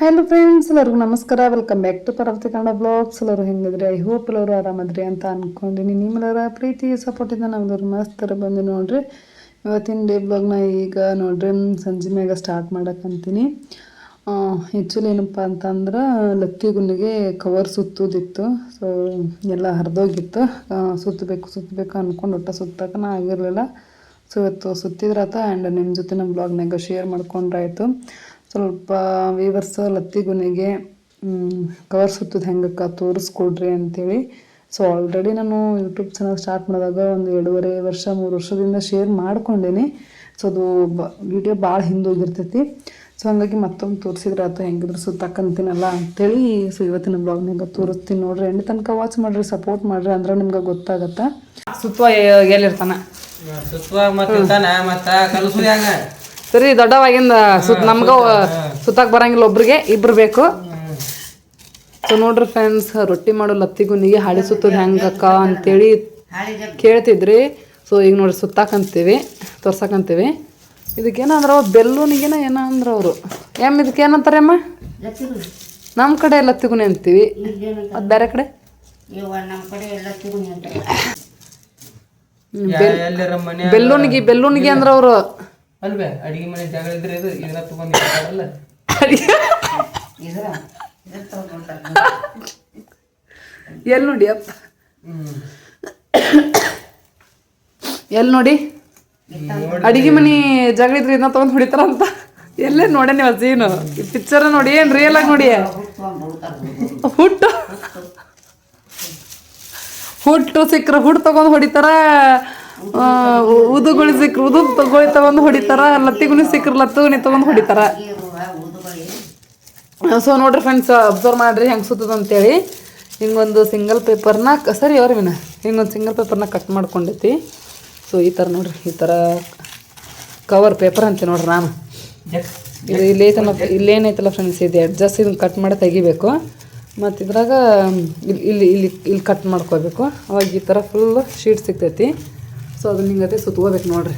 Hello friends ಎಲ್ಲರಿಗೂ ನಮಸ್ಕಾರ. Welcome back to Parvati Kannada blogs ಎಲ್ಲರೂ ಹೆಂಗಿದ್ರಿ? ಐ ಹೋಪ್ ಎಲ್ಲರೂ ಆರಾಮದ್ರಿ ಅಂತ ಅನ್ಕೊಂಡಿನಿ. ನಿಮ್ಮೆಲ್ಲರ ಪ್ರೀತಿ ಸಪೋರ್ಟಿಂದ ನಮ್ದವ್ರು ಮಸ್ತರ ಬಂದು ನೋಡ್ರಿ. ಇವತ್ತಿನ ಡೇ ಬ್ಲಾಗ್ನ ಈಗ ನೋಡ್ರಿ, ಸಂಜೆ ಮ್ಯಾಗ ಸ್ಟಾರ್ಟ್ ಮಾಡಕ್ಕಂತೀನಿ ಆ್ಯಕ್ಚುಲಿ ಏನಪ್ಪ ಅಂತಂದ್ರೆ, ಲತ್ತಿ ಗುಂಡಿಗೆ ಕವರ್ ಸುತ್ತೋದಿತ್ತು. ಸೊ ಎಲ್ಲ ಹರಿದೋಗಿತ್ತು. ಸುತ್ತಬೇಕು ಸುತ್ತಬೇಕು ಅಂದ್ಕೊಂಡು ಒಟ್ಟು ನಾ ಆಗಿರಲಿಲ್ಲ. ಸೊ ಇವತ್ತು ಸುತ್ತಿದ್ರಾತ ಆ್ಯಂಡ್ ನಿಮ್ಮ ಜೊತೆ ನಮ್ಮ ಬ್ಲಾಗ್ನಾಗ ಶೇರ್ ಮಾಡ್ಕೊಂಡ್ರಾಯ್ತು. ಸ್ವಲ್ಪ ವೀವರ್ಸ್ ಲತ್ತಿ ಗುನಿಗೆ ಕವರ್ ಸುತ್ತದ ಹೆಂಗಕ್ಕ ತೋರಿಸ್ಕೊಡ್ರಿ ಅಂತೇಳಿ. ಸೊ ಆಲ್ರೆಡಿ ನಾನು ಯೂಟ್ಯೂಬ್ ಚಾನಲ್ ಸ್ಟಾರ್ಟ್ ಮಾಡಿದಾಗ ಒಂದು ಎರಡೂವರೆ ವರ್ಷ ಮೂರು ವರ್ಷದಿಂದ ಶೇರ್ ಮಾಡ್ಕೊಂಡೇನಿ. ಸೊ ಅದು ಬ ವಿಡಿಯೋ ಭಾಳ ಹಿಂದೋಗಿರ್ತೈತಿ ಸೊ ಹಂಗಾಗಿ ಮತ್ತೊಂದು ತೋರಿಸಿದ್ರೆ ಅಥವಾ ಹೆಂಗಿದ್ರು ಸುತ್ತಾಕಂತೀನಲ್ಲ ಅಂತೇಳಿ ಸೊ ಇವತ್ತಿನ ಬ್ಲಾಗ್ನಾಗ ತೋರಿಸ್ತೀನಿ ನೋಡ್ರಿ. ಎಣ್ಣೆ ತನಕ ವಾಚ್ ಮಾಡ್ರಿ ಸಪೋರ್ಟ್ ಮಾಡ್ರಿ ಅಂದ್ರೆ ನಿಮ್ಗೆ ಗೊತ್ತಾಗತ್ತೆ. ಸುತ್ತ ಎಲ್ಲಿರ್ತಾನೆ? ಸುತ್ತ ಮತ್ತೆ ಮತ್ತೆ ಕಲಸುದ ಹೆಂಗ. ಸರಿ ದೊಡ್ಡವಾಗಿಂದ ಸುತ್ತ ನಮ್ಗೆ ಸುತ್ತಾಕ್ ಬರಂಗಿಲ್ಲ ಒಬ್ರಿಗೆ ಇಬ್ರು ಬೇಕು. ಸೊ ನೋಡ್ರಿ ಫ್ರೆಂಡ್ಸ್ ರೊಟ್ಟಿ ಮಾಡೋ ನೀ ಹಾಳಿ ಸುತ್ತದ ಹೆಂಗಕ್ಕ ಅಂತೇಳಿ ಕೇಳ್ತಿದ್ರಿ. ಸೊ ಈಗ ನೋಡ್ರಿ ಸುತ್ತಾಕಂತೀವಿ ತೋರ್ಸಾಕಂತೀವಿ. ಇದಕ್ಕೇನಂದ್ರ ಬೆಲ್ಲೂನಿಗೇನ ಏನ ಅಂದ್ರ ಅವರು. ಎಂ ಇದಕ್ಕೆ ಏನಂತಾರೆ ಅಮ್ಮ ನಮ್ಮ ಕಡೆ ಲತ್ತಿಗುನಿ ಅಂತೀವಿ. ಅದು ಬೇರೆ ಕಡೆ? ಬೆಲ್ಲೂನಿಗೆ ಬೆಲ್ಲೂನಿಗೆ ಅಂದ್ರ ಅವರು ಅಲ್ವೇ? ಅಡಿಗೆ ಮನೆ ಜಾಗ ಇದ್ರೆ ಇದು ಇದನ್ನ ತಗೊಂಡಿರ್ತಾರಲ್ಲ ಇದ್ರ ಇದ್ರ ತಗೊಂಡ್ರೆ ಎಲ್ಲಿ ನೋಡಿ ಅಪ್ಪ. ಎಲ್ಲಿ ನೋಡಿ? ಅಡಿಗೆ ಮನೆ ಜಾಗ ಇದ್ರೆ ಇದನ್ನ ತಗೊಂಡ್ ಹೊಡಿತಾರ ಅಂತ. ಎಲ್ಲೇ ನೋಡೇನಿ ನೀವು ಸೀನು ಈ ಪಿಕ್ಚರ್ ನೋಡಿ ಏನ್ ರಿಯಲ್ ಆಗಿ ನೋಡಿ. ಹುಟ್ಟು. ಹುಟ್ಟು ಸಿಕ್ಕ್ರ ಹುಟ್ಟು ತಗೊಂಡ್ ಹೊಡಿತಾರ. ಉದುಗುಳಿ ಸಿಕ್ಕರು ಉದು ತಗೊಳಿ ತಗೊಂಡು ಹೊಡಿತಾರ ಲತ್ತಿಗುಣಿ ಸಿಕ್ಕರು, ಲತ್ತುಗುಣಿ ತಗೊಂಡು ಹೊಡಿತಾರ. ಸೊ ನೋಡ್ರಿ ಫ್ರೆಂಡ್ಸ್ ಅಬ್ಸರ್ವ್ ಮಾಡ್ರಿ ಹೆಂಗೆ ಸುತ್ತದ ಅಂತೇಳಿ. ಹಿಂಗೊಂದು ಸಿಂಗಲ್ ಪೇಪರ್ನ ಸರಿ ಅವ್ರಿ ವಿನ ಹಿಂಗೊಂದು ಸಿಂಗಲ್ ಪೇಪರ್ನ ಕಟ್ ಮಾಡ್ಕೊಂಡೈತಿ. ಸೊ ಈ ಥರ ನೋಡ್ರಿ, ಈ ಥರ ಕವರ್ ಪೇಪರ್ ಅಂತೆ ನೋಡ್ರಿ ನಾನು. ಇದು ಇಲ್ಲಿ ಐತಲ್ಲ ಇಲ್ಲೇನೈತಲ್ಲ ಫ್ರೆಂಡ್ಸ್ ಇದು ಅಡ್ಜಸ್ಟ್ ಇದನ್ನು ಕಟ್ ಮಾಡಿ ತೆಗಿಬೇಕು. ಮತ್ತು ಇದ್ರಾಗ, ಇಲ್ಲಿ ಇಲ್ಲಿ ಇಲ್ಲಿ ಕಟ್ ಮಾಡ್ಕೋಬೇಕು ಅವಾಗ ಈ ಥರ ಫುಲ್ ಶೀಟ್ ಸಿಗ್ತೈತಿ. ಸೊ ಅದನ್ನ ಹಿಂಗತೆ ಸುತ್ಕೋಬೇಕು ನೋಡ್ರಿ.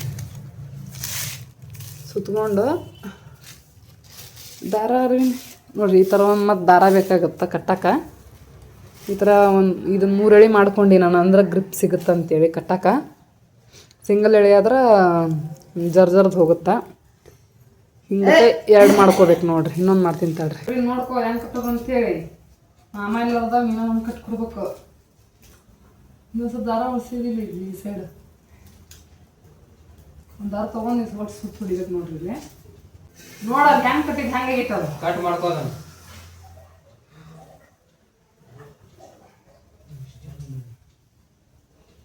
ಸುತ್ಕೊಂಡು ದಾರ ರೀ. ನೋಡ್ರಿ ಈ ಥರ ಒಂದು ಮತ್ತು ದಾರ ಬೇಕಾಗುತ್ತೆ ಕಟ್ಟಕ್ಕೆ ಈ ಥರ ಒಂದು ಇದನ್ನು ಮೂರು ಎಳೆ ಮಾಡ್ಕೊಂಡು ನಾನು ಅಂದ್ರೆ ಗ್ರಿಪ್ ಸಿಗುತ್ತೆ ಅಂತೇಳಿ ಕಟ್ಟಕ್ಕೆ ಸಿಂಗಲ್ ಎಳೆ ಆದ್ರೆ ಜರ್ ಜರ್ದು ಹೋಗುತ್ತಾ. ಹಿಂಗೆ ಎರಡು ಮಾಡ್ಕೋಬೇಕು ನೋಡ್ರಿ ಇನ್ನೊಂದು ಮಾಡ್ತೀನಿ ತಡ್ರಿ. ನೋಡ್ಕೋ ಹೆಂಗೆ ಕಟ್ಟೋದು ಅಂತೇಳಿ. ಆಮೇಲೆ ಅರ್ಧ ಇನ್ನೊಂದು ಕಟ್ಕೊಡ್ಬೇಕು. ಇನ್ನೊಂದು ಸ್ವಲ್ಪ ದಾರ ಉಳಿಸಿದಿಲ್ಲ ಈ ಸೈಡ್ ಒಂದು ದಾರ ತೊಗೊಂಡು ಒಟ್ಟು ಸುತ್ತ ಹೊಡಿಬೇಕು ನೋಡ್ರಿ ಇಲ್ಲಿ. ನೋಡ ಹೆಂಗೆ ಕಟ್ಟಿದ್ದು ಹೆಂಗೆ ಆಗೈತೆ ಅದು. ಕಟ್ ಮಾಡ್ಕೋದ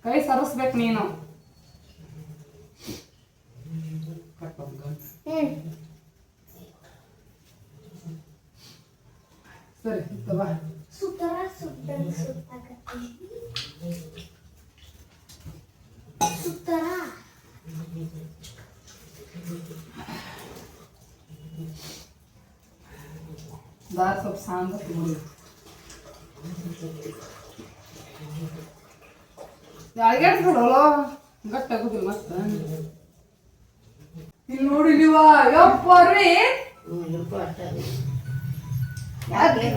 ಕೈ ಸರಿಸ್ಬೇಕು ನೀನು. ಸರಿ ಬಾ ದಾರ ಸ್ವಲ್ಪ ಸಾಂದ ನೋಡಿ ಅಳಗ್ಯಾಡ್ಸ್ಬಿಡೋಲ್ಲ ಗಟ್ಟ ಆಗುದಿಲ್ಲ ಮತ್ತ ಇಲ್ಲಿ ನೋಡಿ ನೀವ ಯಪ್ಪ ರೀ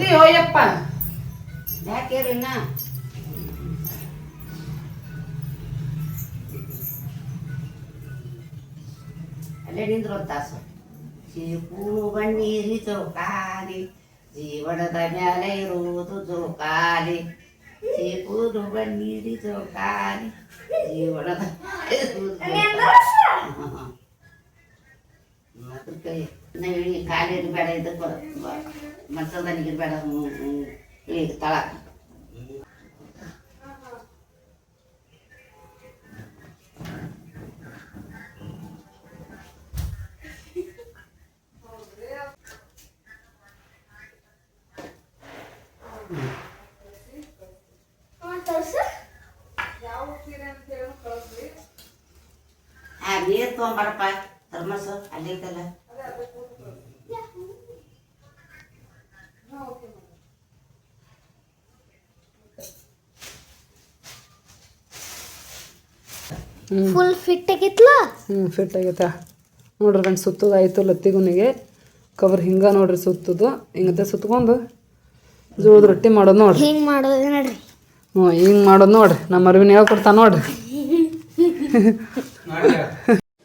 ಅಯ್ಯೋ ಯಪ್ಪ ಯಾಕೆ ಇನ್ನ ಅಲ್ಲೇ ನಿಂದ್ರು ತಾಸು ಚೀಪು ಬಣ್ಣಿ ಚೌಕಾಲಿ ಜೀವನದ ಮ್ಯಾಲೆ ಇರುವುದು ಜೋಕಾಲಿ ಚೀಪುದು ಬಣ್ಣೀರಿ ಚೌಕಾಲಿ ಜೀವನದ ಮ್ಯಾಲೆ ಇರುವುದು ಜೋಕಾಲಿ. ಅದಕ್ಕೆ ಹೇಳಿ ಕಾಲಿಗೆ ಬೇಡ ಇದಕ್ಕೆ ಮಂಚದನಿಗೆ ಬೇಡ ತೊಗೊಂಬರಪ್ಪ. ಥರ್ಮಸ್ ಅಲ್ಲಿ ಐತಲ್ಲ ಫುಲ್ ಫಿಟ್ ಆಗಿತ್ತಲ್ಲ ಹ್ಞೂ ಫಿಟ್ ಆಗೈತೆ. ನೋಡ್ರಿ ಫ್ರೆಂಡ್ಸ್ ಸುತ್ತದಾಯಿತು ಲತ್ತಿಗುನಿಗೆ. ಕವರ್ ಹಿಂಗ ನೋಡ್ರಿ ಸುತ್ತದು. ಹಿಂಗತೆ ಸುತ್ಕೊಂಡು ಜೋಳದ ರೊಟ್ಟಿ ಮಾಡೋದು ನೋಡ್ರಿ. ಹಿಂಗೆ ಮಾಡೋದು ನೋಡ್ರಿ. ಹ್ಞೂ ಹಿಂಗೆ ಮಾಡೋದು ನೋಡ್ರಿ. ನಮ್ಮ ಅರವಿನ ಹೇಳ್ಕೊಡ್ತಾ ನೋಡ್ರಿ.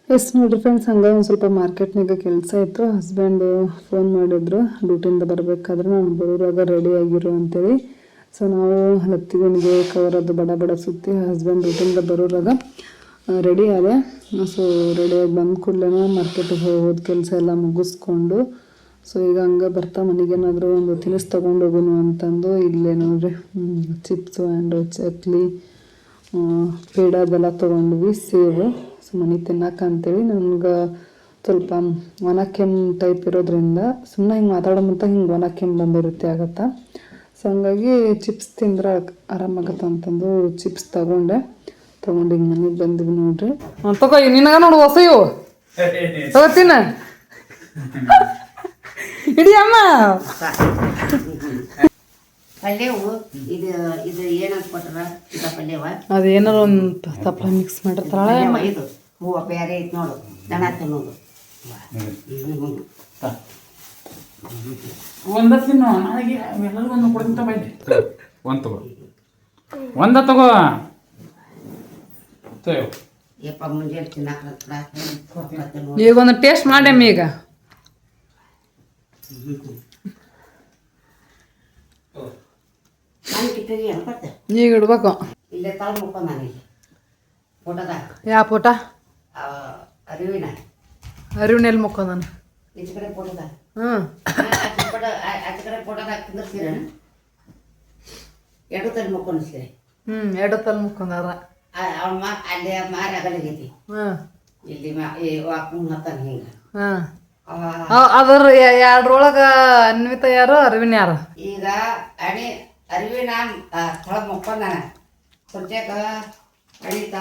ಎಸ್ ನೋಡ್ರಿ ಫ್ರೆಂಡ್ಸ್ ಹಂಗೆ ಒಂದು ಸ್ವಲ್ಪ ಮಾರ್ಕೆಟ್ನಾಗ ಕೆಲಸ ಇತ್ತು. ಹಸ್ಬೆಂಡು ಫೋನ್ ಮಾಡಿದ್ರು. ಡ್ಯೂಟಿಯಿಂದ ಬರಬೇಕಾದ್ರೆ ನಾನು ಬರೋರಾಗ ರೆಡಿ ಆಗಿರು ಅಂತೇಳಿ. ಸೊ ನಾವು ಹತ್ತಿಗೆ ಕವರ್ ಅದು ಬಡ ಬಡ ಸುತ್ತಿ ಹಸ್ಬೆಂಡ್ ಡ್ಯೂಟಿಯಿಂದ ಬರೋರಾಗ ರೆಡಿ ಆದೆ. ಸೊ ರೆಡಿಯಾಗಿ ಬಂದ ಕೂಡಲೇ ಮಾರ್ಕೆಟಿಗೆ ಹೋಗೋದು ಕೆಲಸ ಎಲ್ಲ ಮುಗಿಸ್ಕೊಂಡು. ಸೊ ಈಗ ಹಂಗೆ ಬರ್ತಾ ಮನೆಗೇನಾದರೂ ಒಂದು ತಿನಿಸು ತೊಗೊಂಡು ಹೋಗೋನು ಅಂತಂದು ಇಲ್ಲೇ ನೋಡ್ರಿ. ಚಿಪ್ಸು ಆ್ಯಂಡ್ ಚಕ್ಲಿ ಪೇಡ ಅದೆಲ್ಲ ತೊಗೊಂಡ್ವಿ, ಸೇವು. ಸೊ ಮನೆ ತಿನ್ನಕ್ಕೆ ಅಂತೇಳಿ ನನ್ಗೆ ಸ್ವಲ್ಪ ಒಣ ಕೆಮ್ಮು ಟೈಪ್ ಇರೋದ್ರಿಂದ ಸುಮ್ಮನೆ ಹಿಂಗೆ ಮಾತಾಡೋ ಮುಂತ ಹಿಂಗೆ ಒಣ ಕೆಮ್ಮು ಬಂದಿರುತ್ತೆ ಆಗತ್ತೆ. ಸೊ ಹಂಗಾಗಿ ಚಿಪ್ಸ್ ತಿಂದ್ರೆ ಆರಾಮಾಗತ್ತೆ ಅಂತಂದು ಚಿಪ್ಸ್ ತಗೊಂಡೆ. ತಗೊಂಡು ಹಿಂಗೆ ಮನೆಗೆ ಬಂದ್ವಿ ನೋಡ್ರಿ. ತಗೋ ನಿನಗ ನೋಡು ಹೊಸ ಇವು. ತಗೋತೀನ ಇಡೀ ಅಮ್ಮ. ಪಲ್ಯವು ಇದು ಇದು ಏನಂತ ಕೊಟ್ರ ಇದ ಪಲ್ಯವ? ಅದೇನಾರ ಒಂದು ತಪ್ಪಲ ಮಿಕ್ಸ್ ಮಾಡಿರ್ತಾರ ಇದು. ಹೂವು ಬೇರೆ ಐತೆ ನೋಡು. ದನ ತಿನ್ನೋದು. ಹ್ಮ್. ಒಂದ ತಿನ್ನು ಎಲ್ಲರಿಗೂ ಒಂದು ಕೊಡ್ತೀನಿ ಒಂದು ತಗೋ. ಒಂದ ತಗೋ. ಯಪ್ಪ ಮುಂಜಾನೆ ನೋಡಿ. ಈಗ ಒಂದು ಟೇಸ್ಟ್ ಮಾಡ್ಯಮ್ಮ ಈಗ. ಈಗ ಇಡ್ಬೇಕು. ಇಲ್ಲೇ ನಾನು ಫೋಟೋದಾಗ. ಯಾವ ಪೋಟ ಅರಿವಿನ ಅರಿವಿನ. ಎಲ್ಲಿ ಮುಕ್ಕೊಂದಾನ ಈಚೆ ಕಡೆ ಫೋಟೋದಾಗ ಹ್ಞೂ ಫೋಟೋ ಆಚೆ ಕಡೆ ಫೋಟೋದಾಗ ಕುಂದಿರ್ತೀರ ಎರಡು ತಲೆ ಮುಕ್ಕೊಂಡಿಸ್ತೀರಿ ಹ್ಞೂ ಎರಡು ತಲೆ ಮುಕ್ಕೊಂದಾರ ಅವನ ಮಾ ಅಲ್ಲಿ ಮಾರಿ ಅಗಲಿಗೈತಿ. ಹ್ಞೂ ಇಲ್ಲಿ ಮಾ ವಾಕುಂಗ್ ಹತ್ತಾನ ಹಿಂಗೆ. ಹಾಂ ಅದ್ರ ಎರಡ್ರೊಳಗೆ ಅನ್ವಿತ ಯಾರು ಅರವಿನ ಯಾರು? ಈಗ ಅಣಿ ಅರಿವಿನ ತಳ ಮುಕ್ಕೊಂದಾನ ಕುರ್ಚಾಕ ಅಣಿತ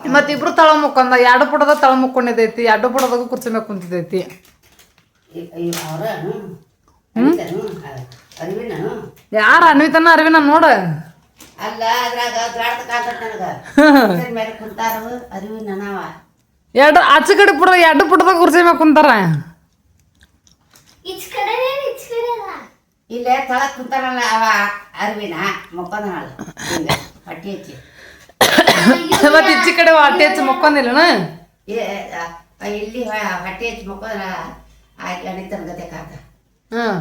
ಮತ್ತೆ ಇಬ್ರು ತಳ ಮುಕ್ಕೊಂದ ಎರಡು ಪುಟದ ತಳ ಮುಕ್ಕೊಂಡಿದ್ದೈತಿ ಎರಡು ಪುಟದಾಗ ಕುರ್ಚಿ ಮ್ಯಾಗ ಕುಂತಿದ್ದೈತಿ. ಅವ್ರ ಅಣಿತನು ಅರಿವಿನನು ಯಾರು ಅನ್ವಿತನ ಅರವಿನ ನೋಡ. ಅಲ್ಲ ಅದ್ರಾಗ ದ್ವಾಡದ ಕಾಂತ ನನಗ. ಮೇಲೆ ಕುಂತಾರು ಅರಿವಿನ ನಾವ. ಎರಡು ಆಚೆ ಕಡೆ ಪುಟ ಎರಡು ಪುಟದಾಗ ಕುರ್ಚಿ ಮ್ಯಾಗ ಕುಂತಾರ. ಈಚ್ ಕಡೆ ಈಚ್ ಕಡೆ ಅಲ್ಲ? ಇಲ್ಲೇ ತಳ ಕುಂತಾನಲ್ಲ ಅವ ಅರಿವಿನ ಮುಕ್ಕೊಂದನಲ್ಲ ಹಿಂಗ ಹೊಟ್ಟಿ ಹಚ್ಚಿ ಮತ್ತೆ ಈಚೆ ಕಡೆ ಹೊಟ್ಟೆ ಹಚ್ಚಿ ಮುಕ್ಕೊಂದಿಲ್ಲನ? ಏ, ಆ, ಇಲ್ಲಿ ಹೊಟ್ಟೆ ಹಚ್ಚಿ ಮುಕ್ಕೊಂದ್ರ ಆಯ್ತು ಅಣಿತನ ಗತೆ ಕಾಕ. ಹಾಂ.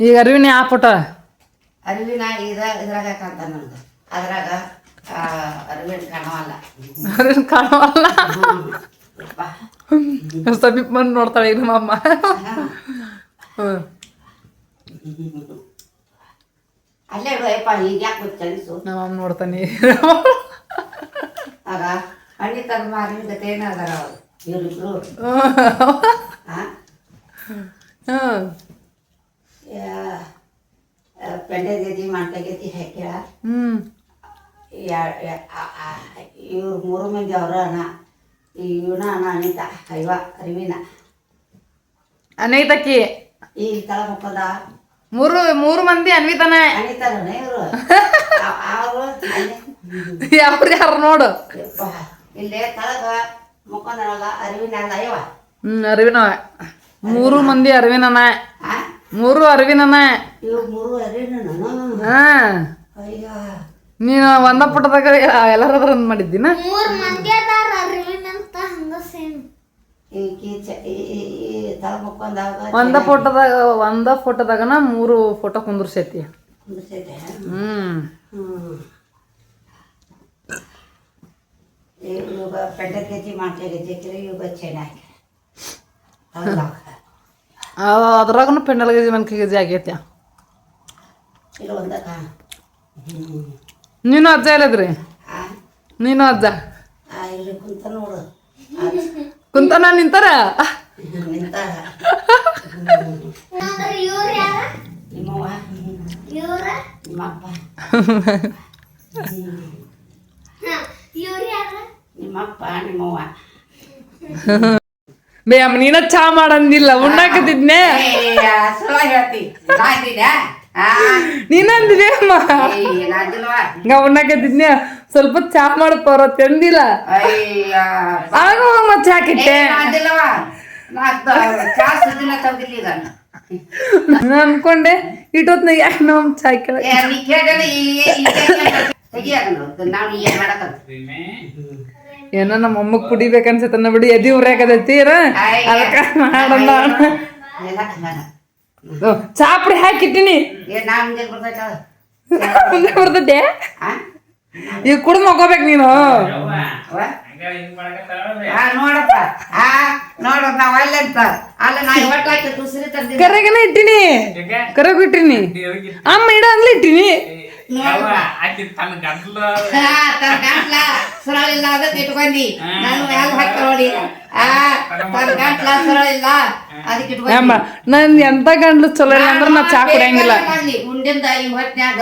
ಈಗ ಅರಿವಿನ ಯಾವ ಪುಟ? ಅರಿವಿನ ಇದ ಇದ್ರಾಗ ಕಾಂತ ನನಗೆ. ಅದ್ರಾಗ ಆ, ಅರಿವಿನ ಕಾಣವಲ್ಲ. ಅರಿವಿನ ಕಾಣವಲ್ಲ. ಸಮೀಪ ಬಂದು ನೋಡ್ತಾಳೆ ಈಗ ನಮ್ಮ ಅಮ್ಮ. ಹ್ಞೂ ಅಲ್ಲೇ ಇಡು ಯಪ್ಪ ಈಗ ಯಾಕೆ ಗೊತ್ತು ಕಲಿಸು ನಮ್ಮ ಅಮ್ಮ ನೋಡ್ತಾನೆ. ಅದ ಹಣ್ಣಿ ಅರಿವಿನ ಗತೆ ಏನ ಅದಾರ ಅವರು ಇವರಿಬ್ರು? ಪೆಂಡೆ ಗೇಜಿ ಮಂಟ ಗೇಜಿ ಹಾಕ್ಯಾಳ ಇವ್ರು ಮೂರು ಮಂದಿ ಅವರು ಅಣ್ಣ. ಇವನ ಅಣ್ಣ ಅನಿತ ಅಯ್ಯವ ಅರಿವಿನ? ಅನೈತಕ್ಕಿ. ಈ ತಳ ಮುಖದ ಮೂರು ಮೂರು ಮಂದಿ ಅನ್ವಿತಾನೆ. ಯಾವ್ರು ಯಾರು ನೋಡು. ಇಲ್ಲೇ ತಳಗ ಮುಖಂದನಲ್ಲ ಹ್ಮ್ ಅರವಿನ ಮೂರು ಮಂದಿ ಅರಿವಿನನ ಮೂರು ಅರಿವಿನನ ನಾನು ಹಾ. ಅಯ್ಯ. ನೀನು ಒಂದ ಪುಟದಾಗ ಎಲ್ಲಾರ ಮಾಡಿದ್ದೀನ? ಮೂರು ಮಂದಿ ಅದಾರ ಅರಿವಿನ ಅಂತ ಹಂಗ ಸೇಮ್ ಒಂದ ಫೋಟೋದಾಗ ಒಂದ ಫೋಟೋದಾಗನ ಮೂರು ಫೋಟೋ ಕುಂದ್ರಸೈತಿ. ಹ್ಮ್. ಇವಾಗ ಕೆಜಿ ಇವಾಗ ಚೆನ್ನಾಗಿ ಅದ್ರಾಗನು ಪೆಂಡಲ್ ಕೆಜಿ ಮನ್ಕಿ ಗೇಜಿ ಆಗೈತಿ. ಇಲ್ಲ ಒಂದಕ್ಕ? ನೀನು ಅಜ್ಜ ಇಲ್ಲದ್ರಿ ನೀನು ಅಜ್ಜ ಆ, ಇಲ್ಲಿ ಕುಂತ ನೋಡು ಕುಂತನ ನಿಂತಾರ ನಿಂತಾರ ಇವ್ರ ಯಾರ ನಿಮ್ಮವ್ವ ಇವ್ರ ನಿಮ್ಮಪ್ಪ ಇವ್ರ ಯಾರ ನಿಮ್ಮಪ್ಪ ನಿಮ್ಮವ್ವ ನಿಂತಾರ? ಬೇಯಮ್ಮ ನೀನ ಚಾ ಮಾಡಂದಿಲ್ಲ ಉಣ್ಣಾಕತಿದ್ನೆ ಹೇಳ್ತಿ. ನೀನಂದಿದೆ ಅಮ್ಮ. ಉಣ್ಣಾಕತಿದ್ನೆ ಸ್ವಲ್ಪ ಚಾ ಮಾಡಪ್ಪ ಅವ್ರ ತಂದಿಲ್ಲ ಅಯ್ಯ ಆಗ ಮತ್ತೆ ಚಾ ಏ, ಕಿಟ್ಟೆ. ನಾಯ್ತಿಲ್ವಾ? ಜಾಸ್ತಿ ದಿನ ತೆಗ್ದಿಲ್ಲ ಈಗ. ನಾನು ಅನ್ಕೊಂಡೆ ಇಟ್ಟೊತ್ನಾಗ ಯಾಕೆ ನಮ್ಮ ಚಾ ಏನ್ ನಮ್ಮ ಅಮ್ಮ ಕುಡಿಬೇಕನ್ಸತ್ತ ಬಿಡಿ ಎದಿ ಉರ್ಯಾಕದೈತಿ ಅದಕ್ಕ ಮಾಡೋಣ. ಚಾ ಪುಡಿ ಹಾಕಿಟ್ಟಿನಿ. ಮುಂದೆ ಬರ್ತೈತೆ ಆ? ಈಗ ಕುಡ್ದು ಮಕ್ಕೋಬೇಕು ನೀನು. ಕರೆಗನ ಇಟ್ಟಿನಿ. ಕರೆಗೂ ಇಟ್ಟಿನಿ. ಅಮ್ಮ ಇಡ ಅಂದ್ಲಿ ಇಟ್ಟಿನಿ. ಆಕಿ ತನ್ನ ಗಂಟ್ಲ ಗಂಟ್ಲ ಸುರಳಿಲ್ಲ ಅದಕ್ಕೆ ಇಟ್ಕೊಂಡಿ ನಾನು ಮ್ಯಾಲ ಹಾಕಿ ನೋಡಿ. ಆ ತನ್ನ ಗಂಟ್ಲ ಸುರಳಿಲ್ಲ ಅದಕ್ಕೆ ಅಮ್ಮ ಇಟ್ಕೊಂಡಿ ನನ್ ಎಂತ ಗಂಡ್ಲು ಚಲೋ ಇಲ್ಲ ಅಂದ್ರೆ ನಾ ಚಾ ಕುಡಿಯಂಗಿಲ್ಲ. ಮುಂಡಿಂದ ಈ ಹೊತ್ನ್ಯಾಗ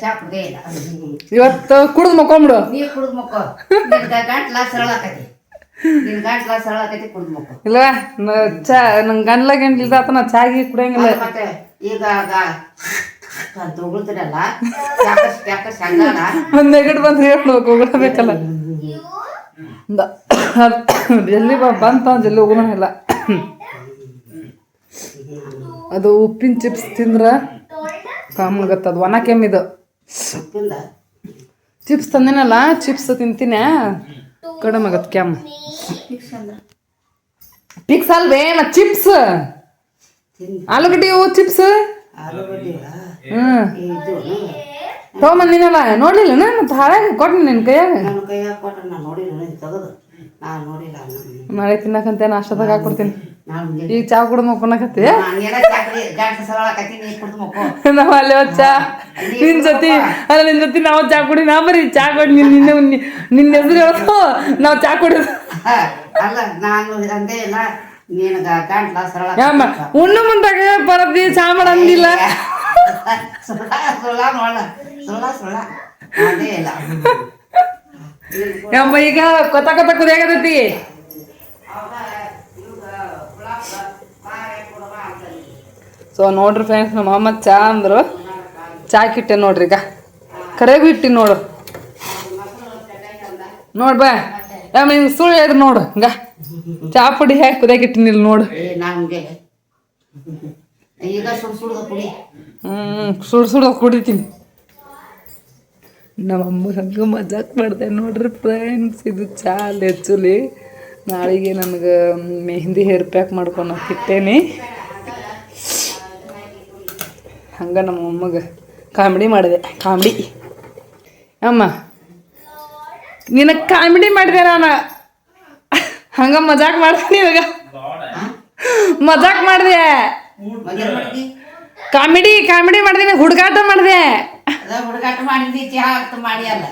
ಚಾ ಕುಡಿಯೇ ಇಲ್ಲ. ಇವತ್ತು ಕುಡ್ದು ಮಕ್ಕೊಂಬಿಡು. ನೀ ಕುಡ್ದು ಮಕ್ಕೋ. ಗಂಟ್ಲ ಸರಳಾಕತಿ ಗಂಟ್ಲ ನ- ಚಾ ನಂಗೆ ಗಂಡ್ಲ ಗಂಟ್ಲಿಲ್ದ ಆತ ನಾ ಚಾಗಿ ಕುಡಿಯಂಗಿಲ್ಲ. ಮತ್ತೆ ಈಗ ತಗೊಳ್ತಿರಲ್ಲ ಯಾಕಸ್ ಯಾಕಸ್ ಹಂಗಾರ? ಒಂದ್ ನೆಗಡಿ ಬಂದ್ರೆ ಹೇಳ್ಬೇಕು ಹೋಗ್ಬೇಕಲ್ಲ ಎಲ್ಲಿ ಬಾ ಬಂತ ಜಲ್ದಿ ಹೋಗೋಣ ಇಲ್ಲ. ಅದು ಉಪ್ಪಿನ ಚಿಪ್ಸ್ ತಿಂದ್ರ ಕಾಮಾಗತ್ತ ಅದು ಒಣ ಕೆಮ್ಮಿದು ಚಿಪ್ಸ್ ತಂದಿನಲ್ಲ ಚಿಪ್ಸ್ ತಿಂತೀನಿ? ಕಡಿಮೆ ಆಗತ್ತೆ ಕೆಮ್ಮ. ಪಿಕ್ಸ್ ಅಲ್ವೇ ಮತ್ ಚಿಪ್ಸ್? ಆಲೂಗಡ್ಡೆ ಚಿಪ್ಸ್? ಹ್ಮ್. ತೊಗೊಂಬಂದಿನಲ್ಲ ನೋಡ್ಲಿಲ್ಲ? ಮತ್ತೆ ಹಾಳಾಗಿ ಕೊಟ್ಟು ನಿನ್ನ ಕೈಯಾಗ ನನ್ನ ನಾನು ನೋಡಿಲ್ಲ ತೆಗೆದು. ನಾನು ನೋಡಿಲ್ಲ ನಾಳೆ ತಿನ್ನಕಂತೆ ನಾಷ್ಟದಾಗ ಈಗ ಚಾ ಕುಡ್ದು ಮಕ್ಕೊಳಕತ್ತಿ ನಾವು ಅಲ್ಲೇ ಚಾ. ನಿನ್ ಜೊತೆ ಅಲ್ಲ ನಿನ್ ಜೊತೆ ನಾವು ಚಾ ಕುಡಿ ನಾ ಬರೀ ಚಾ ಕೊಡಿ ನಿನ್ ನಿನ್ನೆ ನಿನ್ನ ಹೆಸರು ಹೇಳ್ತು ನಾವ್ ಚಾ ಕುಡಿದು ಅಲ್ಲ ನಾನು ಅಂದೇ ಇಲ್ಲ ಉಣ್ಣು ಮುಂದಾಗ ಬರದಿ ಚಾ ಮಾಡಂಗಿಲ್ಲ ಯಮ್ಮ ಈಗ ಕೊತ್ತ ಕೊತ್ತ ಕುದಿಯಾಗತೈತಿ ಸೊ ನೋಡ್ರಿ ಫ್ರೆಂಡ್ಸ್ ನಮ್ಮ ಅಮ್ಮ ಚಾ ಅಂದ್ರು. ಚಾ ಕಿಟ್ಟೆ ನೋಡ್ರಿ ಈಗ. ಕರೆಗೂ ಇಟ್ಟಿ ನೋಡು. ನೋಡ್ ಹಿಂಗ್ ಸುಳ್ಳು ಹೇಳಿದ್ರು ನೋಡು ಹಂಗ. ಚಾ ಪುಡಿ ಹೇಗೆ ಕುದಿಯಾಕ ಇಟ್ಟಿನಿಲ್ಲ ನೋಡು. ಈಗ ಹ್ಮ್ ಸುಡ್ ಸುಡ ಕುಡಿತೀನಿ. ನಮ್ಮಮ್ಮ ಹಂಗೆ ಮಜಾಕ್ ಮಾಡಿದೆ ನೋಡ್ರಿ ಫ್ರೆಂಡ್ಸ್ ಇದು ಚಾ ಅಲ್ಲಿ ಆ್ಯಕ್ಚುಲಿ ನಾಳೆಗೆ ನನಗೆ ಮೆಹಂದಿ ಹೇರ್ ಪ್ಯಾಕ್ ಮಾಡ್ಕೊಂಡು ಇಟ್ಟೇನಿ. ಹಂಗೆ ನಮ್ಮಮ್ಮಗೆ ಕಾಮಿಡಿ ಮಾಡಿದೆ ಕಾಮಿಡಿ. ಅಮ್ಮ ನಿನಗೆ ಕಾಮಿಡಿ ಮಾಡಿದೆ ನಾನು. ಹಂಗ ಮಜಾಕ್ ಮಾಡ್ತೀನಿ ಇವಾಗ. ಮಜಾಕ್ ಮಾಡಿದೆ. ಕಾಮಿಡಿ ಕಾಮಿಡಿ ಮಾಡಿದೀನಿ ಹುಡುಗಾಟ ಮಾಡಿದೆ. ಅದ ಹುಡುಗಾಟ ಮಾಡಿದ್ದಿ ಚಹಾ ಮಾಡಿ ಅಲ್ಲ.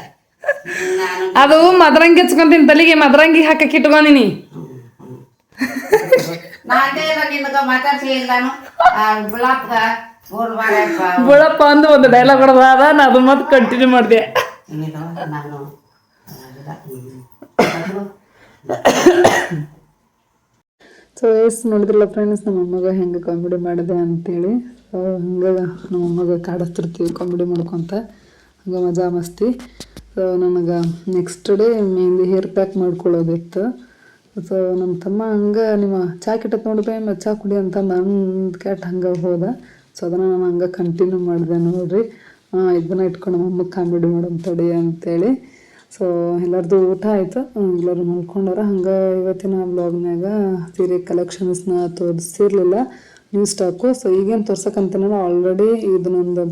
ನಾನು ಅದು ಮದರಂಗಿ ಹಚ್ಕೊಂತೀನಿ ತಲೆಗೆ ಮದರಂಗಿ ಹಾಕಕ್ಕೆ ಇಟ್ಕೊಂಡಿನಿ. ನಾನೇ. ನಾನು ಬುಳಪ್ಪ ಅಂದು ಒಂದು ಡೈಲಾಗ್ ಹೊಡೆದ ಅದ ನಾ ಅದು ಮತ್ತೆ ಕಂಟಿನ್ಯೂ ಮಾಡಿದೆ ನೀನು ನಾನು ಅದಿಲ್ಲ. ಅದು ಸೊ ಎಸ್ ನೋಡಿದ್ರಲ್ಲ ಫ್ರೆಂಡ್ಸ್ ನಮ್ಮ ಅಮ್ಮಗ ಹೆಂಗೆ ಕಾಮಿಡಿ ಮಾಡಿದೆ ಅಂತೇಳಿ. ಹಂಗೆ ನಮ್ಮ ಅಮ್ಮಗ ಕಾಡಿಸ್ತಿರ್ತೀವಿ ಕಾಮಿಡಿ ಮಾಡ್ಕೊತ. ಹಂಗೆ ಮಜಾ ಮಸ್ತಿ. ಸೊ ನನಗೆ next day mehndi hair pack ಮಾಡ್ಕೊಳ್ಳೋದಿತ್ತು. So ನಮ್ಮ ತಮ್ಮ ಹಂಗೆ ನಿಮ್ಮ ಚಾ ಕೆಟ್ಟ ನೋಡಿ ಬೈ ಮತ್ತು ಚಾ ಕುಡಿ ಅಂತ ನನ್ನ ಕ್ಯಾಟ್ ಹಂಗೆ ಹೋದ. ಸೊ ಅದನ್ನು ನಾನು ಹಂಗೆ ಕಂಟಿನ್ಯೂ ಮಾಡಿದೆ ನೋಡ್ರಿ. ಇದನ್ನ ಇಟ್ಕೊಂಡು ನಮ್ಮ ಅಮ್ಮಗೆ ಕಾಮಿಡಿ ಮಾಡೋಣ ತಡಿ ಅಂತೇಳಿ. ಸೊ ಎಲ್ಲರದು ಊಟ ಆಯಿತು. ಎಲ್ಲರೂ ಮಲ್ಕೊಂಡಾರ. ಹಂಗೆ ಇವತ್ತಿನ ಬ್ಲಾಗ್ನಾಗ ಸೀರೆ ಕಲೆಕ್ಷನ್ಸ್ನ ತೋರಿಸಿರ್ಲಿಲ್ಲ. ನ್ಯೂ ಸ್ಟಾಕು ಸೊ ಈಗೇನು ನಾನು ಆಲ್ರೆಡಿ ಇದನ್ನೊಂದು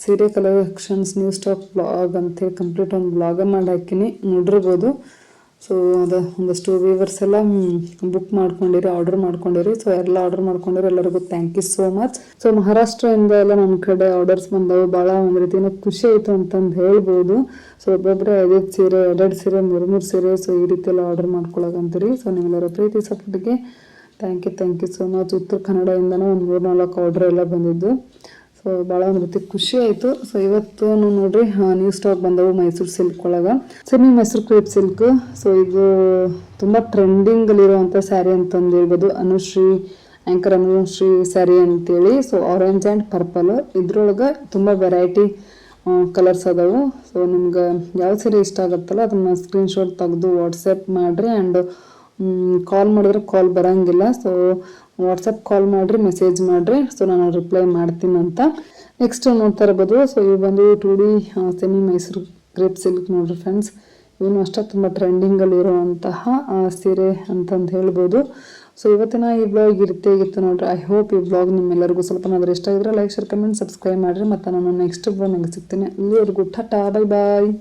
ಸೀರೆ ಕಲೆಕ್ಷನ್ಸ್ ನ್ಯೂ ಸ್ಟಾಕ್ ಬ್ಲಾಗ್ ಅಂತೇಳಿ ಕಂಪ್ಲೀಟ್ ಒಂದು ಬ್ಲಾಗ ಮಾಡಿ ಹಾಕಿನಿ ನೋಡಿರ್ಬೋದು. ಸೊ ಅದು ಒಂದಷ್ಟು ವ್ಯೂವರ್ಸ್ ಎಲ್ಲ ಬುಕ್ ಮಾಡ್ಕೊಂಡಿರಿ ಆರ್ಡರ್ ಮಾಡ್ಕೊಂಡಿರಿ. ಸೊ ಎಲ್ಲ ಆರ್ಡರ್ ಮಾಡ್ಕೊಂಡಿರಿ, ಎಲ್ಲರಿಗೂ thank you so much so ಮಹಾರಾಷ್ಟ್ರದಿಂದ ಎಲ್ಲ ನಮ್ಮ ಕಡೆ ಆರ್ಡರ್ಸ್ ಬಂದವು. ಭಾಳ ಒಂದು ರೀತಿಯಿಂದ ಖುಷಿ ಆಯಿತು ಅಂತಂದು ಹೇಳ್ಬೋದು. ಸೊ ಒಬ್ಬೊಬ್ಬರೇ ಐದೈದು ಸೀರೆ, ಎರಡೆರಡು ಸೀರೆ, ಮೂರು ಮೂರು ಸೀರೆ ಸೊ ಈ ರೀತಿ ಎಲ್ಲ ಆರ್ಡರ್ ಮಾಡ್ಕೊಳಕಂತೀರಿ ಸೊ ನಿಮ್ಮೆಲ್ಲರ ಪ್ರೀತಿ, ಸಪೋರ್ಟ್ಗೆ thank you thank you so much ಉತ್ತರ ಕನ್ನಡದಿಂದನೂ ಒಂದು ಮೂರು ನಾಲ್ಕು ಆರ್ಡರ್ ಎಲ್ಲ ಬಂದಿದ್ದು. ಸೊ ಭಾಳ ರೀತಿ ಖುಷಿ ಆಯಿತು. ಸೊ ಇವತ್ತು ನೋಡ್ರಿ ನ್ಯೂ ಸ್ಟಾಕ್ ಬಂದವು ಮೈಸೂರು ಸಿಲ್ಕ್ ಒಳಗೆ. ಸೊ ನೀವು ಮೈಸೂರು ಕ್ರೇಪ್ ಸಿಲ್ಕ್ ಸೊ ಇದು ತುಂಬ ಟ್ರೆಂಡಿಂಗಲ್ಲಿರುವಂಥ ಸ್ಯಾರಿ ಅಂತಂದು ಹೇಳ್ಬೋದು. ಅನುಶ್ರೀ ಆ್ಯಂಕರ್ ಅನುಶ್ರೀ ಸ್ಯಾರಿ ಅಂತೇಳಿ. ಸೊ ಆರೆಂಜ್ ಆ್ಯಂಡ್ ಪರ್ಪಲ್ ಇದ್ರೊಳಗೆ ತುಂಬ ವೆರೈಟಿ ಕಲರ್ಸ್ ಅದಾವು. ಸೊ ನಿಮ್ಗೆ ಯಾವ ಸೀರೆ ಇಷ್ಟ ಆಗುತ್ತಲ್ಲ, ಅದನ್ನು ಸ್ಕ್ರೀನ್ಶಾಟ್ ತೆಗೆದು ವಾಟ್ಸಪ್ ಮಾಡಿರಿ. ಆ್ಯಂಡ್ ಕಾಲ್ ಮಾಡಿದ್ರೆ ಕಾಲ್ ಬರೋಂಗಿಲ್ಲ. ಸೊ ವಾಟ್ಸಪ್ ಕಾಲ್ ಮಾಡಿರಿ, ಮೆಸೇಜ್ ಮಾಡಿರಿ. ಸೊ ನಾನು ರಿಪ್ಲೈ ಮಾಡ್ತೀನಿ ಅಂತ. ನೆಕ್ಸ್ಟ್ ನೋಡ್ತಾ ಇರ್ಬೋದು. ಸೊ ಇವು ಬಂದು two D semi Mysore grape silk ನೋಡ್ರಿ ಫ್ರೆಂಡ್ಸ್ ಇವನು ಅಷ್ಟೇ ತುಂಬ ಟ್ರೆಂಡಿಂಗಲ್ಲಿ ಇರುವಂತಹ ಸೀರೆ ಅಂತಂದು ಹೇಳ್ಬೋದು. ಸೊ ಇವತ್ತಿನ ಈ ಬ್ಲಾಗ್ ಇರುತ್ತೆ ಇತ್ತು ನೋಡ್ರಿ. ಐ ಹೋಪ್ ಈ ಬ್ಲಾಗ್ ನಿಮ್ಮೆಲ್ಲರಿಗೂ ಸ್ವಲ್ಪನಾದ್ರೂ ಇಷ್ಟ ಆಗಿದ್ರೆ ಲೈಕ್ ಶೇರ್ ಕಮೆಂಟ್ ಸಬ್ಸ್ಕ್ರೈಬ್ ಮಾಡಿರಿ. ಮತ್ತು ನಾನು ನೆಕ್ಸ್ಟ್ ಬ್ಲಾಗ್ ಸಿಗ್ತೀನಿ. ಇಲ್ಲಿವರೆಗೂ ಟಾಟಾ ಬೈ ಬಾಯ್